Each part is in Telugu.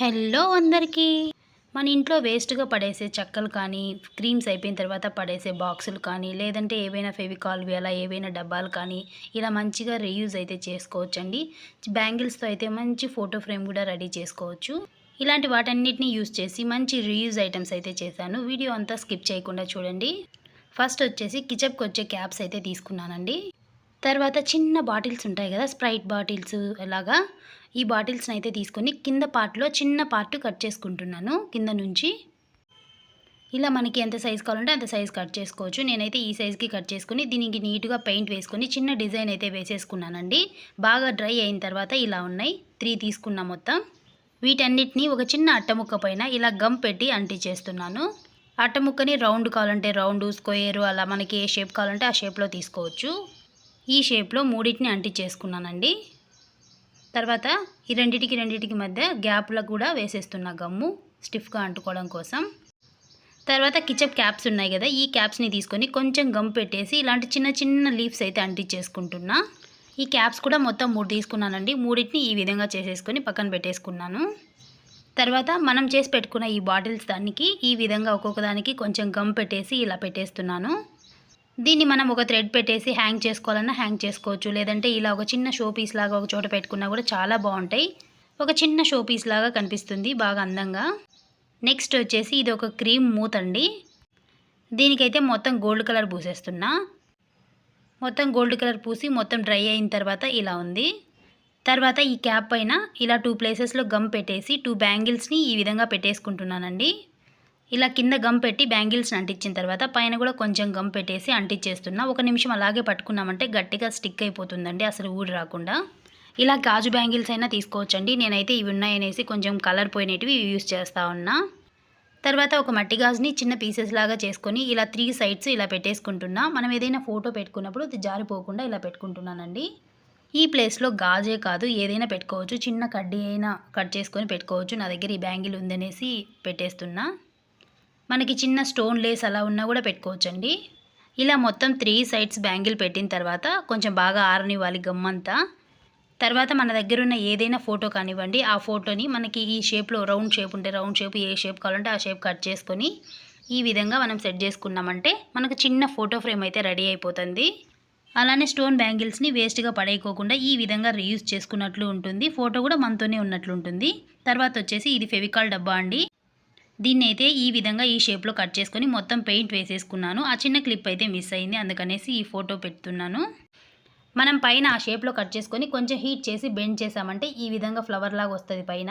హలో అందరికీ. మన ఇంట్లో వేస్ట్గా పడేసే చెక్కలు కానీ క్రీమ్స్ అయిపోయిన తర్వాత పడేసే బాక్సులు కానీ లేదంటే ఏవైనా ఫెవికాల్వి అలా ఏవైనా డబ్బాలు కానీ ఇలా మంచిగా రీయూజ్ అయితే చేసుకోవచ్చండి. బ్యాంగిల్స్తో అయితే మంచి ఫోటో ఫ్రేమ్ కూడా రెడీ చేసుకోవచ్చు. ఇలాంటి వాటన్నిటిని యూజ్ చేసి మంచి రీయూజ్ ఐటమ్స్ అయితే చేశాను. వీడియో అంతా స్కిప్ చేయకుండా చూడండి. ఫస్ట్ వచ్చేసి కిచప్కి వచ్చే క్యాప్స్ అయితే తీసుకున్నానండి. తర్వాత చిన్న బాటిల్స్ ఉంటాయి కదా స్ప్రైట్ బాటిల్స్ అలాగా ఈ బాటిల్స్ని అయితే తీసుకొని కింద పార్ట్లో చిన్న పార్ట్ కట్ చేసుకుంటున్నాను కింద నుంచి. ఇలా మనకి ఎంత సైజ్ కావాలంటే అంత సైజ్ కట్ చేసుకోవచ్చు. నేనైతే ఈ సైజ్కి కట్ చేసుకుని దీనికి నీట్గా పెయింట్ వేసుకొని చిన్న డిజైన్ అయితే వేసేసుకున్నానండి. బాగా డ్రై అయిన తర్వాత ఇలా ఉన్నాయి త్రీ తీసుకున్నా మొత్తం. వీటన్నిటిని ఒక చిన్న అట్టముక్క పైన ఇలా గమ్ పెట్టి అంటించేస్తున్నాను అట్టముక్కని రౌండ్ కావాలంటే రౌండ్ స్క్వేర్ అలా మనకి ఏ షేప్ కావాలంటే ఆ షేప్లో తీసుకోవచ్చు. ఈ షేప్లో మూడింటిని అంటించేసుకున్నానండి తర్వాత ఈ రెండిటికి రెండింటికి మధ్య గ్యాప్లో కూడా వేసేస్తున్న గమ్ము స్టిఫ్గా అంటుకోవడం కోసం. తర్వాత కిచప్ క్యాప్స్ ఉన్నాయి కదా ఈ క్యాప్స్ని తీసుకొని కొంచెం గమ్ పెట్టేసి ఇలాంటి చిన్న చిన్న లీవ్స్ అయితే అంటించేసుకుంటున్నా ఈ క్యాప్స్ కూడా మొత్తం మూడు తీసుకున్నానండి. మూడింటిని ఈ విధంగా చేసేసుకొని పక్కన పెట్టేసుకున్నాను. తర్వాత మనం చేసి పెట్టుకున్న ఈ బాటిల్స్ దానికి ఈ విధంగా ఒక్కొక్క దానికి కొంచెం గమ్ పెట్టేసి ఇలా పెట్టేస్తున్నాను. దీన్ని మనం ఒక థ్రెడ్ పెట్టేసి హ్యాంగ్ చేసుకోవాలన్నా హ్యాంగ్ చేసుకోవచ్చు. లేదంటే ఇలా ఒక చిన్న షో పీస్ లాగా ఒక చోట పెట్టుకున్నా కూడా చాలా బాగుంటాయి. ఒక చిన్న షో పీస్ లాగా కనిపిస్తుంది బాగా అందంగా. నెక్స్ట్ వచ్చేసి ఇది ఒక క్రీమ్ మూత్ అండి. దీనికైతే మొత్తం గోల్డ్ కలర్ పూసేస్తున్నా. మొత్తం గోల్డ్ కలర్ పూసి మొత్తం డ్రై అయిన తర్వాత ఇలా ఉంది. తర్వాత ఈ క్యాప్ పైన ఇలా టూ ప్లేసెస్లో గమ్ పెట్టేసి టూ బ్యాంగిల్స్ని ఈ విధంగా పెట్టేసుకుంటున్నానండి. ఇలా కింద గమ్ పెట్టి బ్యాంగిల్స్ని అంటించిన తర్వాత పైన కూడా కొంచెం గమ్ పెట్టేసి అంటించేస్తున్నా. ఒక నిమిషం అలాగే పట్టుకున్నామంటే గట్టిగా స్టిక్ అయిపోతుందండి అసలు ఊడి రాకుండా. ఇలా గాజు బ్యాంగిల్స్ అయినా తీసుకోవచ్చండి. నేనైతే ఇవి ఉన్నాయనేసి కొంచెం కలర్ పోయినవి యూస్ చేస్తూ ఉన్నా. తర్వాత ఒక మట్టి గాజుని చిన్న పీసెస్ లాగా చేసుకొని ఇలా త్రీ సైడ్స్ ఇలా పెట్టేసుకుంటున్నా. మనం ఏదైనా ఫోటో పెట్టుకున్నప్పుడు అది జారిపోకుండా ఇలా పెట్టుకుంటున్నానండి. ఈ ప్లేస్లో గాజే కాదు ఏదైనా పెట్టుకోవచ్చు. చిన్న కడ్డీ అయినా కట్ చేసుకొని పెట్టుకోవచ్చు. నా దగ్గర ఈ బ్యాంగిల్ ఉందనేసి పెట్టేస్తున్నా. మనకి చిన్న స్టోన్ లేస్ అలా ఉన్నా కూడా పెట్టుకోవచ్చండి. ఇలా మొత్తం త్రీ సైడ్స్ బ్యాంగిల్ పెట్టిన తర్వాత కొంచెం బాగా ఆరనివ్వాలి గమ్మంతా. తర్వాత మన దగ్గర ఉన్న ఏదైనా ఫోటో కానివ్వండి ఆ ఫోటోని మనకి ఈ షేప్లో రౌండ్ షేప్ ఉంటే రౌండ్ షేప్ ఏ షేప్ కావాలంటే ఆ షేప్ కట్ చేసుకొని ఈ విధంగా మనం సెట్ చేసుకున్నామంటే మనకు చిన్న ఫోటో ఫ్రేమ్ అయితే రెడీ అయిపోతుంది. అలానే స్టోన్ బ్యాంగిల్స్ని వేస్ట్గా పడేయకోకుండా ఈ విధంగా రీయూజ్ చేసుకున్నట్లు ఉంటుంది. ఫోటో కూడా మనతోనే ఉన్నట్లు ఉంటుంది. తర్వాత వచ్చేసి ఇది ఫెవికాల్ డబ్బా అండి. దీన్ని అయితే ఈ విధంగా ఈ షేప్లో కట్ చేసుకొని మొత్తం పెయింట్ వేసేసుకున్నాను. ఆ చిన్న క్లిప్ అయితే మిస్ అయింది. అందుకనేసి ఈ ఫోటో పెడుతున్నాను. మనం పైన ఆ షేప్లో కట్ చేసుకొని కొంచెం హీట్ చేసి బెండ్ చేసామంటే ఈ విధంగా ఫ్లవర్ లాగా వస్తుంది పైన.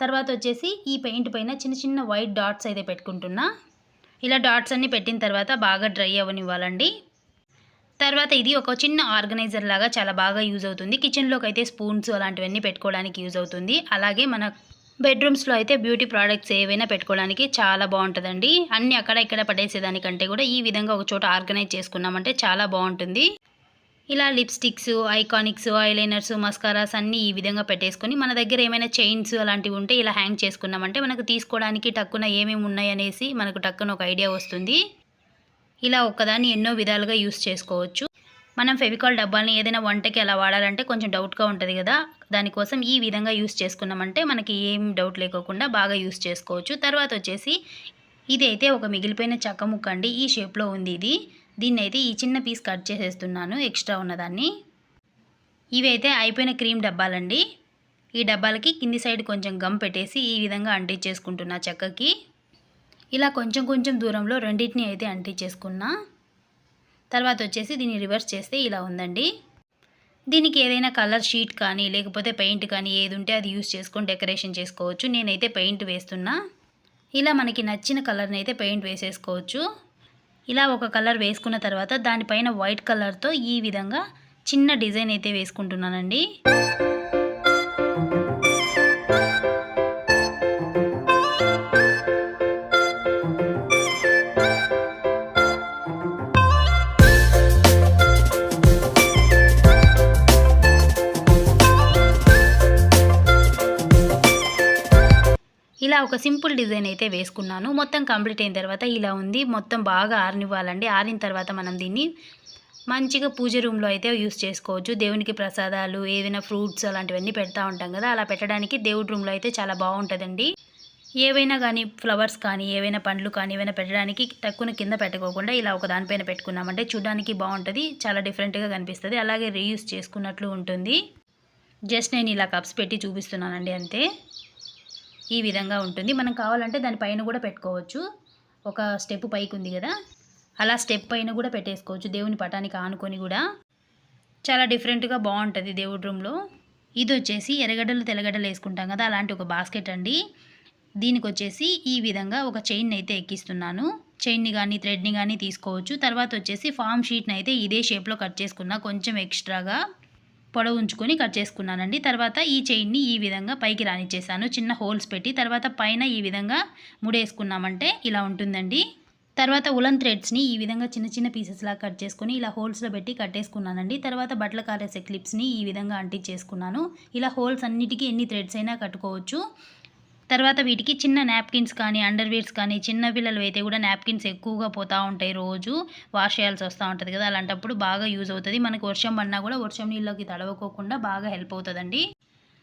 తర్వాత వచ్చేసి ఈ పెయింట్ పైన చిన్న చిన్న వైట్ డాట్స్ అయితే పెట్టుకుంటున్నా. ఇలా డాట్స్ అన్ని పెట్టిన తర్వాత బాగా డ్రై అవ్వనివ్వాలండి. తర్వాత ఇది ఒక చిన్న ఆర్గనైజర్ లాగా చాలా బాగా యూజ్ అవుతుంది. కిచెన్లోకి అయితే స్పూన్స్ అలాంటివన్నీ పెట్టుకోవడానికి యూజ్ అవుతుంది. అలాగే మన బెడ్రూమ్స్లో అయితే బ్యూటీ ప్రోడక్ట్స్ ఏవైనా పెట్టుకోవడానికి చాలా బాగుంటుందండి అన్నీ అక్కడ ఇక్కడ పడేసేదానికంటే కూడా ఈ విధంగా ఒక చోట ఆర్గనైజ్ చేసుకున్నామంటే చాలా బాగుంటుంది ఇలా లిప్స్టిక్స్ ఐకానిక్స్ ఐలైనర్స్ మస్కారాస్ అన్నీ ఈ విధంగా పెట్టేసుకొని మన దగ్గర ఏమైనా చైన్స్ అలాంటివి ఉంటే ఇలా హ్యాంగ్ చేసుకున్నామంటే మనకు తీసుకోవడానికి టక్కున ఏమేమి ఉన్నాయనేసి మనకు టక్కున ఒక ఐడియా వస్తుంది. ఇలా ఒక్కదాన్ని ఎన్నో విధాలుగా యూస్ చేసుకోవచ్చు. మనం ఫెవికాల్ డబ్బాల్ని ఏదైనా వంటకి అలా వాడాలంటే కొంచెం డౌట్గా ఉంటుంది కదా. దానికోసం ఈ విధంగా యూస్ చేసుకున్నామంటే మనకి ఏం డౌట్ లేకోకుండా బాగా యూస్ చేసుకోవచ్చు. తర్వాత వచ్చేసి ఇది అయితే ఒక మిగిలిపోయిన చక్క ముక్క అండి. ఈ షేప్లో ఉంది ఇది. దీన్ని అయితే ఈ చిన్న పీస్ కట్ చేసేస్తున్నాను ఎక్స్ట్రా ఉన్నదాన్ని. ఇవి అయితే అయిపోయిన క్రీమ్ డబ్బాలండి. ఈ డబ్బాలకి కింది సైడ్ కొంచెం గమ్ పెట్టేసి ఈ విధంగా అంటించేసుకుంటున్నా చెక్కకి. ఇలా కొంచెం కొంచెం దూరంలో రెండింటిని అయితే అంటించేసుకున్నా. తర్వాత వచ్చేసి దీన్ని రివర్స్ చేస్తే ఇలా ఉందండి. దీనికి ఏదైనా కలర్ షీట్ కానీ లేకపోతే పెయింట్ కానీ ఏది ఉంటే అది యూస్ చేసుకొని డెకరేషన్ చేసుకోవచ్చు. నేనైతే పెయింట్ వేస్తున్నా. ఇలా మనకి నచ్చిన కలర్ని అయితే పెయింట్ వేసేసుకోవచ్చు. ఇలా ఒక కలర్ వేసుకున్న తర్వాత దానిపైన వైట్ కలర్తో ఈ విధంగా చిన్న డిజైన్ అయితే వేసుకుంటున్నానండి. ఇలా ఒక సింపుల్ డిజైన్ అయితే వేసుకున్నాను. మొత్తం కంప్లీట్ అయిన తర్వాత ఇలా ఉంది. మొత్తం బాగా ఆరనివ్వాలండి. ఆరిన తర్వాత మనం దీన్ని మంచిగా పూజ రూమ్లో అయితే యూస్ చేసుకోవచ్చు. దేవునికి ప్రసాదాలు ఏదైనా ఫ్రూట్స్ అలాంటివన్నీ పెడతా ఉంటాం కదా అలా పెట్టడానికి దేవుడి రూమ్లో అయితే చాలా బాగుంటుందండి. ఏవైనా కానీ ఫ్లవర్స్ కానీ ఏవైనా పండ్లు కానీ ఏవైనా పెట్టడానికి తక్కువ కింద పెట్టుకోకుండా ఇలా ఒక దానిపైన పెట్టుకున్నామంటే చూడడానికి బాగుంటుంది. చాలా డిఫరెంట్గా కనిపిస్తుంది. అలాగే రీయూస్ చేసుకున్నట్లు ఉంటుంది. జస్ట్ నేను ఇలా కప్స్ పెట్టి చూపిస్తున్నానండి అంతే. ఈ విధంగా ఉంటుంది. మనం కావాలంటే దానిపైన కూడా పెట్టుకోవచ్చు. ఒక స్టెప్ పైకి ఉంది కదా. అలా స్టెప్ పైన కూడా పెట్టేసుకోవచ్చు. దేవుని పటానికి ఆనుకొని కూడా. చాలా డిఫరెంట్గా బాగుంటుంది దేవుడి రూమ్లో ఇది వచ్చేసి ఎర్రగడ్డలు తెల్లగడ్డలు వేసుకుంటాం కదా. అలాంటి ఒక బాస్కెట్ అండి. దీనికి వచ్చేసి ఈ విధంగా ఒక చైన్ అయితే ఎక్కిస్తున్నాను. చైన్ని కానీ థ్రెడ్ని కానీ తీసుకోవచ్చు. తర్వాత వచ్చేసి ఫామ్ షీట్ని అయితే ఇదే షేప్లో కట్ చేసుకున్నా కొంచెం ఎక్స్ట్రాగా పొడవు ఉంచుకొని కట్ చేసుకున్నానండి. తర్వాత ఈ చైన్ని ఈ విధంగా పైకి రానిచ్చేసాను. చిన్న హోల్స్ పెట్టి తర్వాత పైన ఈ విధంగా ముడేసుకున్నామంటే ఇలా ఉంటుందండి. తర్వాత ఉలన్ థ్రెడ్స్ని ఈ విధంగా చిన్న చిన్న పీసెస్లా కట్ చేసుకొని ఇలా హోల్స్లో పెట్టి కట్టేసుకున్నానండి. తర్వాత బట్టలు కారేసే క్లిప్స్ని ఈ విధంగా అంటించేసుకున్నాను. ఇలా హోల్స్ అన్నిటికీ ఎన్ని థ్రెడ్స్ అయినా కట్టుకోవచ్చు. తర్వాత వీటికి చిన్న నాప్కిన్స్ కానీ అండర్వేర్స్ కానీ చిన్న పిల్లలు అయితే కూడా నాప్కిన్స్ ఎక్కువగా పోతూ ఉంటాయి రోజు. వాష్ చేయాల్సి వస్తూ ఉంటుంది కదా అలాంటప్పుడు బాగా యూజ్ అవుతుంది. మనకు వర్షం పడినా కూడా వర్షం నీళ్ళకి తడవకోకుండా బాగా హెల్ప్ అవుతుందండి.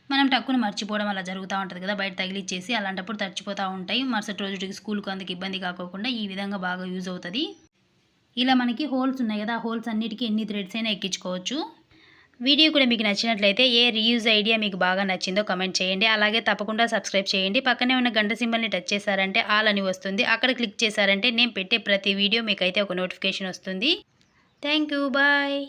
మనం టక్కును మర్చిపోవడం అలా జరుగుతూ ఉంటుంది కదా బయట తగిలిచ్చేసి అలాంటప్పుడు తడిచిపోతూ ఉంటాయి. మరుసటి రోజుకి స్కూల్కి అందుకు ఇబ్బంది కాకోకుండా ఈ విధంగా బాగా యూజ్ అవుతుంది. ఇలా మనకి హోల్స్ ఉన్నాయి కదా ఆ హోల్స్ అన్నిటికీ ఎన్ని థ్రెడ్స్ అయినా ఎక్కించుకోవచ్చు. వీడియో కూడా మీకు నచ్చినట్లయితే ఏ రీయూజ్ ఐడియా మీకు బాగా నచ్చిందో కమెంట్ చేయండి. అలాగే తప్పకుండా సబ్స్క్రైబ్ చేయండి. పక్కనే ఉన్న గంట సింబల్ని టచ్ చేశారంటే ఆల్ అని వస్తుంది. అక్కడ క్లిక్ చేశారంటే నేను పెట్టే ప్రతి వీడియో మీకు అయితే ఒక నోటిఫికేషన్ వస్తుంది. Thank you bye